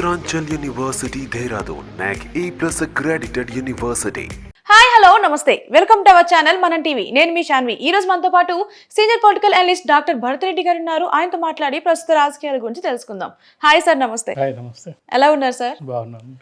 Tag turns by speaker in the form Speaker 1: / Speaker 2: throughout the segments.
Speaker 1: Uttaranchal University, Dehradun, NAC A plus accredited university.
Speaker 2: Hi hello namaste. Welcome to our channel Manam TV నేను మీ శాన్వి ఈ రోజు మనతో పాటు senior political analyst doctor Bharat Reddy garu ఉన్నారు. ఆయనతో మాట్లాడి ప్రస్తుత రాజకీయాల గురించి తెలుసుకుందాం. హాయ్ సార్ నమస్తే.
Speaker 3: హాయ్ నమస్తే.
Speaker 2: ఎలా ఉన్నారు సార్
Speaker 3: బాగున్నాను.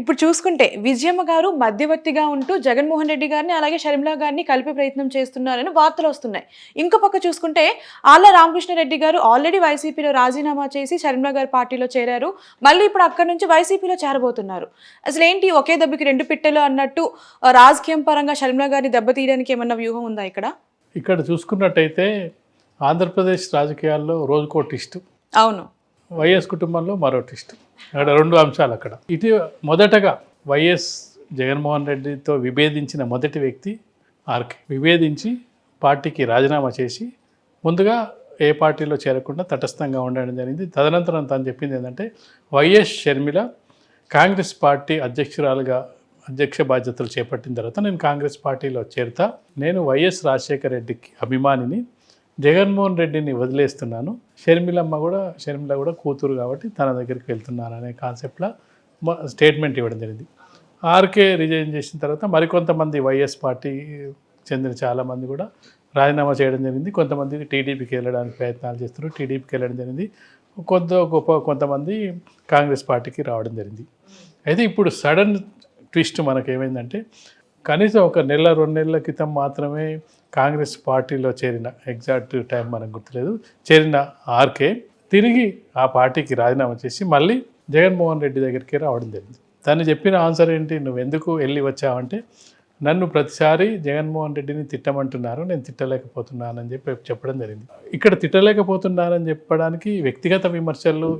Speaker 2: ఇప్పుడు చూసుకుంటే విజయమ్మ గారు మధ్యవర్తిగా ఉంటూ జగన్మోహన్ రెడ్డి గారిని అలాగే షర్మిలా గారిని కలిపే ప్రయత్నం చేస్తున్నారని వార్తలు వస్తున్నాయి. ఇంకో పక్క చూసుకుంటే ఆళ్ళ రామకృష్ణారెడ్డి గారు ఆల్రెడీ వైసీపీలో రాజీనామా చేసి షర్మిలా గారి పార్టీలో చేరారు. మళ్ళీ ఇప్పుడు అక్కడ నుంచి వైసీపీలో చేరబోతున్నారు. అసలు ఏంటి ఒకే దెబ్బకి రెండు పిట్టెలు అన్నట్టు రాజకీయం పరంగా షర్మిలా గారిని దెబ్బతీయడానికి ఏమన్నా వ్యూహం ఉందా ఇక్కడ?
Speaker 3: ఇక్కడ చూసుకున్నట్టయితే ఆంధ్రప్రదేశ్ రాజకీయాల్లో రోజుకో టిస్ట్
Speaker 2: అవును.
Speaker 3: వైఎస్ కుటుంబంలో మరో ట్విస్ట్. అక్కడ రెండు అంశాలు అక్కడ. ఇది మొదటగా వైఎస్ జగన్మోహన్ రెడ్డితో విభేదించిన మొదటి వ్యక్తి ఆర్కే. విభేదించి పార్టీకి రాజీనామా చేసి ముందుగా ఏ పార్టీలో చేరకుండా తటస్థంగా ఉండడం జరిగింది. తదనంతరం తను చెప్పింది ఏంటంటే వైఎస్ షర్మిల కాంగ్రెస్ పార్టీ అధ్యక్షురాలుగా అధ్యక్ష బాధ్యతలు చేపట్టిన తర్వాత నేను కాంగ్రెస్ పార్టీలో చేరుతా నేను వైఎస్ రాజశేఖర రెడ్డికి అభిమానిని జగన్మోహన్ రెడ్డిని వదిలేస్తున్నాను. షర్మిలమ్మ కూడా షర్మిల కూడా కూతురు కాబట్టి తన దగ్గరికి వెళ్తున్నాను అనే కాన్సెప్ట్లో స్టేట్మెంట్ ఇవ్వడం జరిగింది. ఆర్కే రిజైన్ చేసిన తర్వాత మరికొంతమంది వైఎస్ పార్టీ చెందిన చాలామంది కూడా రాజీనామా చేయడం జరిగింది. కొంతమంది టీడీపీకి వెళ్ళడానికి ప్రయత్నాలు చేస్తున్నారు. టీడీపీకి వెళ్ళడం జరిగింది. కొంత గొప్ప కొంతమంది కాంగ్రెస్ పార్టీకి రావడం జరిగింది. అయితే ఇప్పుడు సడన్ ట్విస్ట్ మనకేమైందంటే కనీసం ఒక నెల రెండు నెలల క్రితం మాత్రమే కాంగ్రెస్ పార్టీలో చేరిన ఎగ్జాక్ట్ టైం మనకు గుర్తులేదు. చేరిన ఆర్కే తిరిగి ఆ పార్టీకి రాజీనామా చేసి మళ్ళీ జగన్మోహన్ రెడ్డి దగ్గరికి రావడం జరిగింది. తను చెప్పిన ఆన్సర్ ఏంటి? నువ్వు ఎందుకు వెళ్ళి వచ్చావంటే నన్ను ప్రతిసారి జగన్మోహన్ రెడ్డిని తిట్టమంటున్నారు నేను తిట్టలేకపోతున్నానని చెప్పి చెప్పడం జరిగింది. ఇక్కడ తిట్టలేకపోతున్నానని చెప్పడానికి వ్యక్తిగత విమర్శలు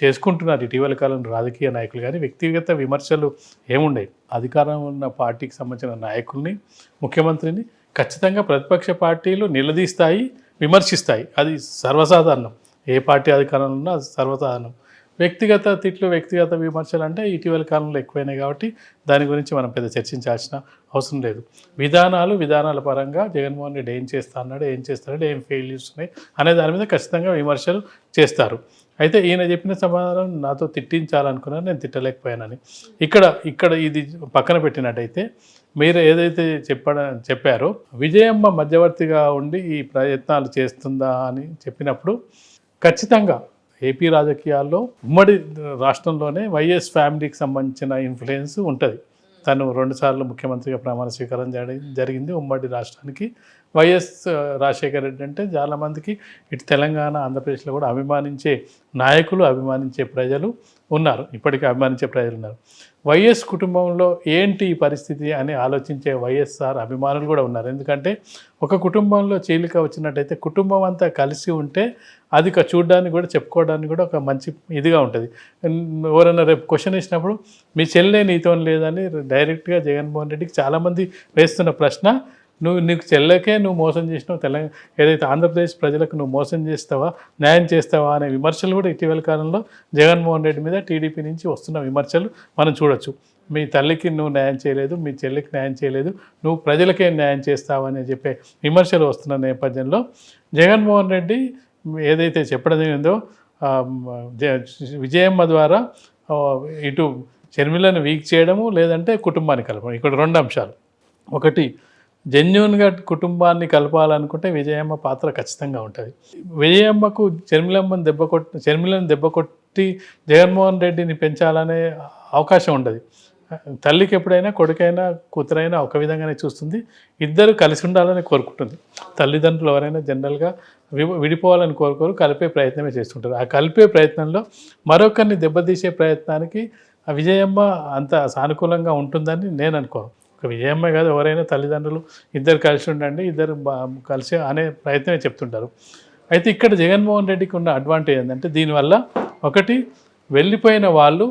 Speaker 3: చేసుకుంటున్నారు ఇటీవల కాలంలో రాజకీయ నాయకులు కానీ వ్యక్తిగత విమర్శలు ఏముండవు అధికారం ఉన్న పార్టీకి సంబంధించిన నాయకుల్ని ముఖ్యమంత్రిని ఖచ్చితంగా ప్రతిపక్ష పార్టీలు నిలదీస్తాయి విమర్శిస్తాయి. అది సర్వసాధారణం. ఏ పార్టీ అధికారంలో ఉన్నా అది సర్వసాధారణం. వ్యక్తిగత తిట్లు వ్యక్తిగత విమర్శలు అంటే ఇటీవల కాలంలో ఎక్కువైనాయి కాబట్టి దాని గురించి మనం పెద్ద చర్చించాల్సిన అవసరం లేదు. విధానాలు విధానాల పరంగా జగన్మోహన్ రెడ్డి ఏం చేస్తా అన్నాడు ఏం చేస్తాడు ఏం ఫెయిల్యూర్స్ ఉన్నాయి అనే దాని మీద ఖచ్చితంగా విమర్శలు చేస్తారు. అయితే ఈయన చెప్పిన సమాధానం నాతో తిట్టించాలనుకున్నాను నేను తిట్టలేకపోయానని. ఇక్కడ ఇక్కడ ఇది పక్కన పెట్టినట్టయితే మీరు ఏదైతే చెప్పడ చెప్పారో విజయమ్మ మధ్యవర్తిగా ఉండి ఈ ప్రయత్నాలు చేస్తుందా అని చెప్పినప్పుడు ఖచ్చితంగా ఏపీ రాజకీయాల్లో ఉమ్మడి రాష్ట్రంలోనే వైఎస్ ఫ్యామిలీకి సంబంధించిన ఇన్ఫ్లుయెన్స్ ఉంటుంది. తను రెండుసార్లు ముఖ్యమంత్రిగా ప్రమాణ స్వీకారం జరిగింది ఉమ్మడి రాష్ట్రానికి. వైఎస్ రాజశేఖర రెడ్డి అంటే చాలామందికి ఇటు తెలంగాణ ఆంధ్రప్రదేశ్లో కూడా అభిమానించే నాయకులు అభిమానించే ప్రజలు ఉన్నారు. ఇప్పటికీ అభిమానించే ప్రజలు ఉన్నారు. వైఎస్ కుటుంబంలో ఏంటి ఈ పరిస్థితి అని ఆలోచించే వైఎస్ఆర్ అభిమానులు కూడా ఉన్నారు. ఎందుకంటే ఒక కుటుంబంలో చీలిక వచ్చినట్టయితే కుటుంబం అంతా కలిసి ఉంటే అది ఇక చూడడానికి కూడా చెప్పుకోవడానికి కూడా ఒక మంచి ఇదిగా ఉంటుంది. ఎవరైనా రేపు క్వశ్చన్ వేసినప్పుడు మీ చెల్లె నీతో లేదని డైరెక్ట్గా జగన్మోహన్ రెడ్డికి చాలామంది వేస్తున్న ప్రశ్న నువ్వు నీకు చెల్లెకే నువ్వు మోసం చేసినావు తెలంగాణ ఏదైతే ఆంధ్రప్రదేశ్ ప్రజలకు నువ్వు మోసం చేస్తావా న్యాయం చేస్తావా అనే విమర్శలు కూడా ఇటీవల కాలంలో జగన్మోహన్ రెడ్డి మీద టీడీపీ నుంచి వస్తున్న విమర్శలు మనం చూడొచ్చు. మీ తల్లికి నువ్వు న్యాయం చేయలేదు మీ చెల్లికి న్యాయం చేయలేదు నువ్వు ప్రజలకే న్యాయం చేస్తావని అని చెప్పే విమర్శలు వస్తున్న నేపథ్యంలో జగన్మోహన్ రెడ్డి ఏదైతే చెప్పడం జరిగిందో విజయమ్మ ద్వారా ఇటు షర్మిలను వీక్ చేయడము లేదంటే కుటుంబాన్ని కలపడం. ఇక్కడ రెండు అంశాలు. ఒకటి జెన్యున్గా కుటుంబాన్ని కలపాలనుకుంటే విజయమ్మ పాత్ర ఖచ్చితంగా ఉంటుంది. విజయమ్మకు చర్మిలమ్మని దెబ్బ కొట్టి షర్మిలను దెబ్బ కొట్టి జగన్మోహన్ రెడ్డిని పెంచాలనే అవకాశం ఉండదు. తల్లికి ఎప్పుడైనా కొడుకైనా కూతురైనా ఒక విధంగానే చూస్తుంది. ఇద్దరు కలిసి ఉండాలని కోరుకుంటుంది. తల్లిదండ్రులు ఎవరైనా జనరల్గా విడిపోవాలని కోరుకోరు కలిపే ప్రయత్నమే చేస్తుంటారు. ఆ కలిపే ప్రయత్నంలో మరొకరిని దెబ్బతీసే ప్రయత్నానికి విజయమ్మ అంత సానుకూలంగా ఉంటుందని నేను అనుకోను. ఒక విజయమ్మ కాదు ఎవరైనా తల్లిదండ్రులు ఇద్దరు కలిసి ఉండండి ఇద్దరు కలిసి అనే ప్రయత్నమే చెప్తుంటారు. అయితే ఇక్కడ జగన్మోహన్ రెడ్డికి ఉన్న అడ్వాంటేజ్ ఏంటంటే దీనివల్ల ఒకటి వెళ్ళిపోయిన వాళ్ళు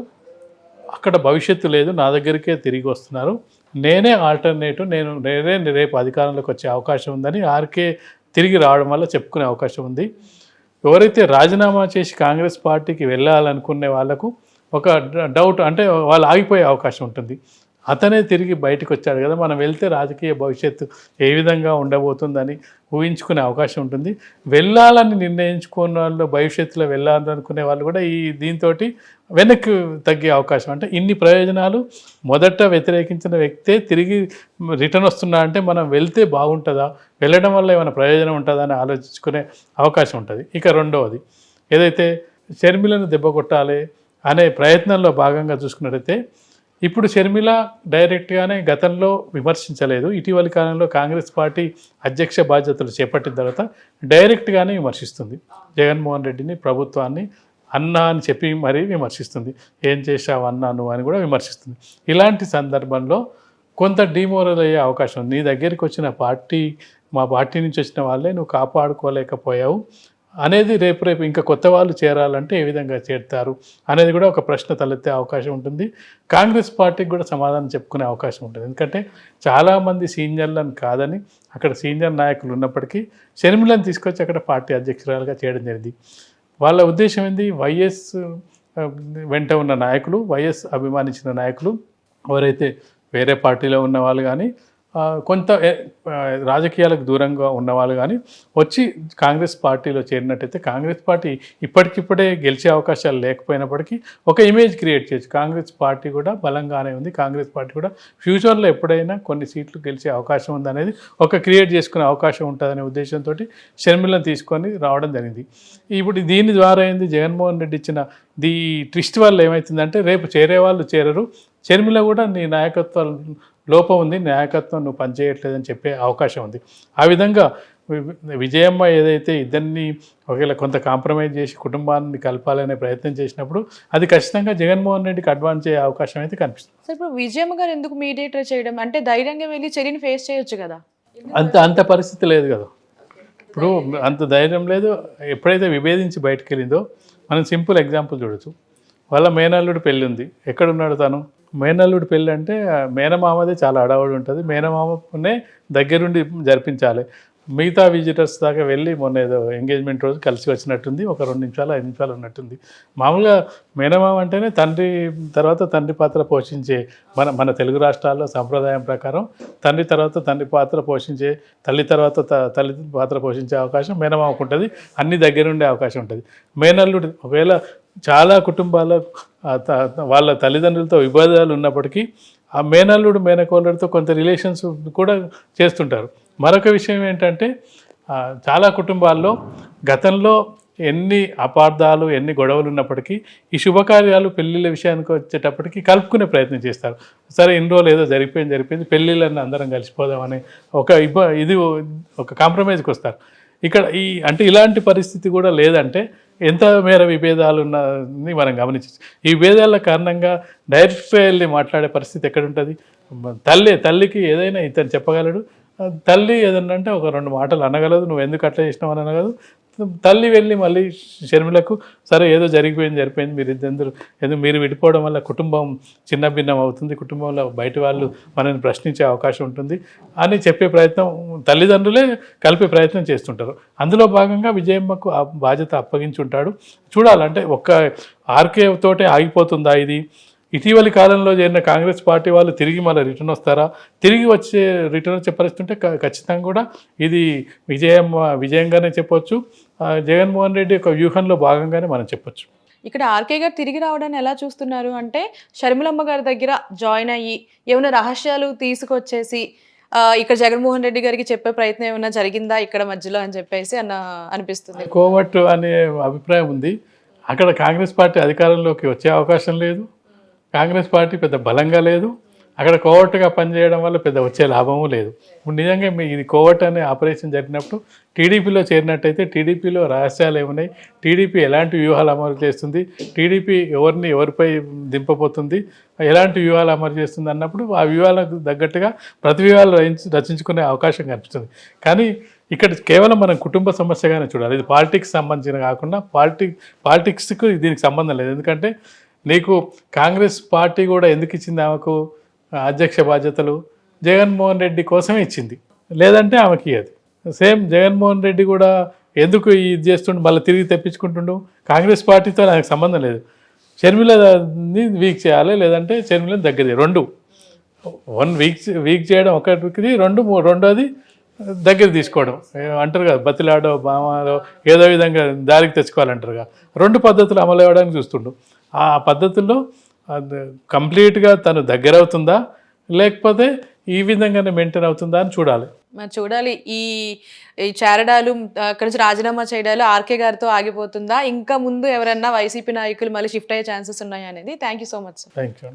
Speaker 3: అక్కడ భవిష్యత్తు లేదు నా దగ్గరికే తిరిగి వస్తున్నారు. నేనే ఆల్టర్నేటివ్ నేను నేనే రేపు అధికారంలోకి వచ్చే అవకాశం ఉందని ఆర్కే తిరిగి రావడం వల్ల చెప్పుకునే అవకాశం ఉంది. ఎవరైతే రాజీనామా చేసి కాంగ్రెస్ పార్టీకి వెళ్ళాలనుకునే వాళ్ళకు ఒక డౌట్ అంటే వాళ్ళు ఆగిపోయే అవకాశం ఉంటుంది. అతనే తిరిగి బయటకు వచ్చాడు కదా. మనం వెళ్తే రాజకీయ భవిష్యత్తు ఏ విధంగా ఉండబోతుందని ఊహించుకునే అవకాశం ఉంటుంది. వెళ్ళాలని నిర్ణయించుకున్న వాళ్ళు భవిష్యత్తులో వెళ్ళాలనుకునే వాళ్ళు కూడా ఈ దీంతో వెనక్కి తగ్గే అవకాశం. అంటే ఇన్ని ప్రయోజనాలు మొదట వ్యతిరేకించిన వ్యక్తే తిరిగి రిటర్న్ వస్తున్నా అంటే మనం వెళ్తే బాగుంటుందా? వెళ్ళడం వల్ల ఏమైనా ప్రయోజనం ఉంటుందా అని ఆలోచించుకునే అవకాశం ఉంటుంది. ఇక రెండవది ఏదైతే షర్మిలను దెబ్బ కొట్టాలి అనే ప్రయత్నంలో భాగంగా చూసుకున్నట్టయితే ఇప్పుడు షర్మిల డైరెక్ట్గానే గతంలో విమర్శించలేదు. ఇటీవలి కాలంలో కాంగ్రెస్ పార్టీ అధ్యక్ష బాధ్యతలు చేపట్టిన తర్వాత డైరెక్ట్గానే విమర్శిస్తుంది. జగన్మోహన్ రెడ్డిని ప్రభుత్వాన్ని అన్నా అని చెప్పి మరీ విమర్శిస్తుంది. ఏం చేశావు అన్నా నువ్వు అని కూడా విమర్శిస్తుంది. ఇలాంటి సందర్భంలో కొంత డిమోరల్ అయ్యే అవకాశం ఉంది. నీ దగ్గరికి వచ్చిన పార్టీ మా పార్టీ నుంచి వచ్చిన వాళ్ళే నువ్వు కాపాడుకోలేకపోయావు. అనేది రేపు రేపు ఇంకా కొత్త వాళ్ళు చేరాలంటే ఏ విధంగా చేరుతారు అనేది కూడా ఒక ప్రశ్న తలెత్తే అవకాశం ఉంటుంది. కాంగ్రెస్ పార్టీకి కూడా సమాధానం చెప్పుకునే అవకాశం ఉంటుంది. ఎందుకంటే చాలామంది సీనియర్లను కాదని అక్కడ సీనియర్ నాయకులు ఉన్నప్పటికీ షర్మిలను తీసుకొచ్చి అక్కడ పార్టీ అధ్యక్షురాలుగా చేయడం జరిగింది. వాళ్ళ ఉద్దేశం ఏంది? వైఎస్ వెంట ఉన్న నాయకులు వైఎస్ అభిమానించిన నాయకులు ఎవరైతే వేరే పార్టీలో ఉన్న వాళ్ళు కానీ కొంత రాజకీయాలకు దూరంగా ఉన్నవాళ్ళు కానీ వచ్చి కాంగ్రెస్ పార్టీలో చేరినట్టయితే కాంగ్రెస్ పార్టీ ఇప్పటికిప్పుడే గెలిచే అవకాశాలు లేకపోయినప్పటికీ ఒక ఇమేజ్ క్రియేట్ చేయొచ్చు. కాంగ్రెస్ పార్టీ కూడా బలంగానే ఉంది. కాంగ్రెస్ పార్టీ కూడా ఫ్యూచర్లో ఎప్పుడైనా కొన్ని సీట్లు గెలిచే అవకాశం ఉందనేది ఒక క్రియేట్ చేసుకునే అవకాశం ఉంటుందనే ఉద్దేశంతో షర్మిలను తీసుకొని రావడం జరిగింది. ఇప్పుడు దీని ద్వారా ఏంది? జగన్మోహన్ రెడ్డి ఇచ్చిన ది ట్విస్ట్ వల్ల ఏమవుతుందంటే రేపు చేరే వాళ్ళు చేరరు. షర్మిల కూడా నీ నాయకత్వం లోపం ఉంది నాయకత్వం నువ్వు పనిచేయట్లేదని చెప్పే అవకాశం ఉంది. ఆ విధంగా విజయమ్మ ఏదైతే ఇద్దరిని ఒకవేళ కొంత కాంప్రమైజ్ చేసి కుటుంబాన్ని కలపాలనే ప్రయత్నం చేసినప్పుడు అది ఖచ్చితంగా జగన్మోహన్ రెడ్డికి అడ్వాన్స్ అయ్యే అవకాశం అయితే కనిపిస్తుంది.
Speaker 2: సో ఇప్పుడు విజయమ్మ గారు ఎందుకు మీడియేటర్ చేయడం? అంటే ధైర్యంగా వెళ్ళి చెల్లిని ఫేస్ చేయొచ్చు కదా?
Speaker 3: అంత అంత పరిస్థితి లేదు కదా. ఇప్పుడు అంత ధైర్యం లేదు. ఎప్పుడైతే విభేదించి బయటకు వెళ్ళిందో మనం సింపుల్ ఎగ్జాంపుల్ చూడొచ్చు. వాళ్ళ మేనల్లుడు పెళ్ళి ఉంది ఎక్కడున్నాడు తను? మేనల్లుడు పెళ్ళి అంటే మేనమామదే చాలా అడావుడి ఉంటుంది. మేనమామనే దగ్గరుండి జరిపించాలి. మిగతా విజిటర్స్ దాకా వెళ్ళి మొన్న ఏదో ఎంగేజ్మెంట్ రోజు కలిసి వచ్చినట్టుంది. ఒక రెండు నిమిషాలు ఐదు నిమిషాలు ఉన్నట్టుంది మామూలుగా మేనమామ అంటేనే తండ్రి తర్వాత తండ్రి పాత్ర పోషించే మన మన తెలుగు రాష్ట్రాల్లో సంప్రదాయం ప్రకారం తండ్రి తర్వాత తండ్రి పాత్ర పోషించే తల్లి తర్వాత త- తల్లి పాత్ర పోషించే అవకాశం మేనమామకు ఉంటుంది. అన్ని దగ్గరుండే అవకాశం ఉంటుంది. మేనల్లుడు ఒకవేళ చాలా కుటుంబాల్లో వాళ్ళ తల్లిదండ్రులతో విభేదాలు ఉన్నప్పటికీ ఆ మేనల్లుడు మేనకోళ్ళతో కొంత రిలేషన్స్ కూడా చేస్తుంటారు. మరొక విషయం ఏంటంటే చాలా కుటుంబాల్లో గతంలో ఎన్ని అపార్థాలు ఎన్ని గొడవలు ఉన్నప్పటికీ ఈ శుభకార్యాలు పెళ్ళిళ్ళ విషయానికి వచ్చేటప్పటికి కలుపుకునే ప్రయత్నం చేస్తారు. సరే ఇన్ని రోజులు ఏదో జరిగిపోయింది జరిగిపోయింది పెళ్ళిళ్ళని అందరం కలిసిపోదామని ఒక ఇబ్బ ఇది ఒక కాంప్రమైజ్కి వస్తారు. ఇక్కడ ఈ అంటే ఇలాంటి పరిస్థితి కూడా లేదంటే ఎంత మేర విభేదాలు ఉన్నది మనం గమనించచ్చు ఈ విభేదాల కారణంగా డైరెక్ట్ వెళ్ళి మాట్లాడే పరిస్థితి ఎక్కడ ఉంటుంది? తల్లి తల్లికి ఏదైనా ఇతను చెప్పగలడు? తల్లి ఏదన్నా అంటే ఒక రెండు మాటలు అనగలదు నువ్వు ఎందుకు అట్లా చేసినావు అని అనగలదు. తల్లి వెళ్ళి మళ్ళీ షర్మిలకు సరే ఏదో జరిగిపోయింది జరిపోయింది మీరు ఇద్దరు ఎందుకు మీరు విడిపోవడం వల్ల కుటుంబం చిన్న భిన్నం అవుతుంది కుటుంబంలో బయట వాళ్ళు మనల్ని ప్రశ్నించే అవకాశం ఉంటుంది అని చెప్పే ప్రయత్నం తల్లిదండ్రులే కలిపే ప్రయత్నం చేస్తుంటారు. అందులో భాగంగా విజయమ్మకు ఆ బాధ్యత అప్పగించుంటాడు. చూడాలంటే ఒక్క ఆర్కే తోటే ఆగిపోతుందా ఇది? ఇటీవలి కాలంలో చేరిన కాంగ్రెస్ పార్టీ వాళ్ళు తిరిగి మళ్ళీ రిటర్న్ వస్తారా? తిరిగి వచ్చే రిటర్న్ వచ్చే పరిస్థితి ఉంటే ఖచ్చితంగా కూడా ఇది విజయం విజయంగానే చెప్పొచ్చు. జగన్మోహన్ రెడ్డి యొక్క వ్యూహంలో భాగంగానే మనం చెప్పొచ్చు.
Speaker 2: ఇక్కడ ఆర్కే గారు తిరిగి రావడాన్ని ఎలా చూస్తున్నారు అంటే షర్మిలమ్మ గారి దగ్గర జాయిన్ అయ్యి ఏమైనా రహస్యాలు తీసుకొచ్చేసి ఇక్కడ జగన్మోహన్ రెడ్డి గారికి చెప్పే ప్రయత్నం ఏమైనా జరిగిందా ఇక్కడ మధ్యలో అని చెప్పేసి అన్న అనిపిస్తుంది.
Speaker 3: కోవట్ అనే అభిప్రాయం ఉంది. అక్కడ కాంగ్రెస్ పార్టీ అధికారంలోకి వచ్చే అవకాశం లేదు. కాంగ్రెస్ పార్టీ పెద్ద బలంగా లేదు. అక్కడ కోవట్టుగా పనిచేయడం వల్ల పెద్ద వచ్చే లాభము లేదు. ఇప్పుడు నిజంగా మీ ఇది కోవట్ అనే ఆపరేషన్ జరిగినప్పుడు టీడీపీలో చేరినట్టయితే టీడీపీలో రహస్యాలు ఏమున్నాయి? టీడీపీ ఎలాంటి వ్యూహాలు అమలు చేస్తుంది? టీడీపీ ఎవరిని ఎవరిపై దింపబోతుంది? ఎలాంటి వ్యూహాలు అమలు చేస్తుంది అన్నప్పుడు ఆ వ్యూహాలకు తగ్గట్టుగా ప్రతి వ్యూహాలు రచించుకునే అవకాశం కనిపిస్తుంది. కానీ ఇక్కడ కేవలం మనం కుటుంబ సమస్యగానే చూడాలి. ఇది పాలిటిక్స్ సంబంధించిన కాకుండా పాలిటిక్ పాలిటిక్స్కు దీనికి సంబంధం లేదు. ఎందుకంటే నీకు కాంగ్రెస్ పార్టీ కూడా ఎందుకు ఇచ్చింది ఆమెకు? అధ్యక్ష బాధ్యతలు జగన్మోహన్ రెడ్డి కోసమే ఇచ్చింది. లేదంటే ఆమెకి అది. సేమ్ జగన్మోహన్ రెడ్డి కూడా ఎందుకు ఇది చేస్తుండు? మళ్ళీ తిరిగి తెప్పించుకుంటుండు? కాంగ్రెస్ పార్టీతో నాకు సంబంధం లేదు. షర్మిలని వీక్ చేయాలి లేదంటే షర్మిలని దగ్గర రెండు. వన్ వీక్ వీక్ చేయడం ఒకటికి రెండు మూ- రెండోది దగ్గర తీసుకోవడం. అంటారు కదా బతిలాడో బామాలో ఏదో విధంగా దారికి తెచ్చుకోవాలంటారుగా కదా. రెండు పద్ధతులు అమలు అవ్వడానికి చూస్తుండు. ఆ పద్ధతుల్లో అది కంప్లీట్గా తను దగ్గర అవుతుందా? లేకపోతే ఈ విధంగానే మెయింటైన్ అవుతుందా అని చూడాలి.
Speaker 2: మరి చూడాలి. ఈ ఈ చేరడాలు అక్కడి నుంచి రాజీనామా చేయడాలు ఆర్కే గారితో ఆగిపోతుందా? ఇంకా ముందు ఎవరన్నా వైసీపీ నాయకులు మళ్ళీ షిఫ్ట్ అయ్యే ఛాన్సెస్ ఉన్నాయా అనేది? Thank you so much sir
Speaker 3: thank you